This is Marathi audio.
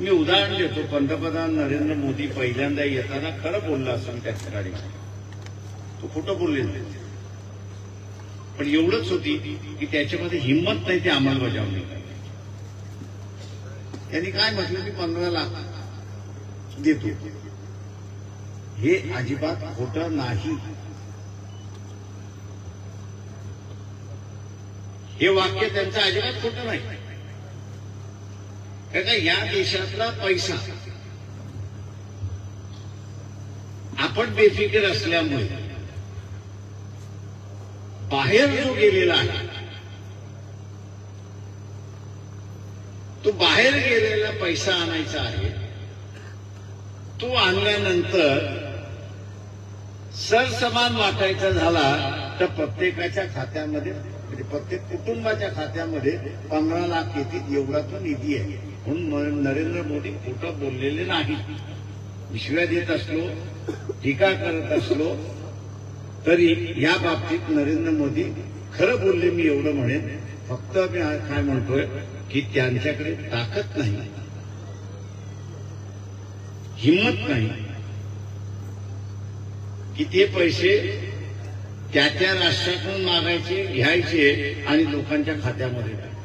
मी उदाहरण देतो. पंतप्रधान नरेंद्र मोदी पहिल्यांदा येताना खरं बोलला असं त्या ठिकाणी तो खोटं बोलले नाही. पण एवढंच होती की त्याच्यामध्ये हिंमत नाही ते अंमलबजावणी त्यांनी काय म्हटलं की पंधरा लाख देतो. हे अजिबात खोटं नाही. हे वाक्य त्यांचं अजिबात खोटं नाही. का या देशातला पैसा? आपण बेफिकीर असल्यामुळे बाहेर जो गेलेला आहे तो बाहेर गेलेला पैसा आणायचा आहे तो आणल्यानंतर सरसमान वाटायचा झाला तर प्रत्येकाच्या खात्यामध्ये म्हणजे प्रत्येक कुटुंबाच्या खात्यामध्ये पंधरा लाख येतील एवढा तो निधी आहे. म्हणून नरेंद्र मोदी खोटं बोललेले नाही विश्व्या देत असलो टीका करत असलो तरी या बाबतीत नरेंद्र मोदी खरं बोलले मी एवढं म्हणेन. फक्त मी काय म्हणतोय की त्यांच्याकडे ताकद नाही. हिंमत नाही. की ते पैसे त्या त्या राष्ट्रातून मागायचे घ्यायचे आणि लोकांच्या खात्यामध्ये टाकायचे.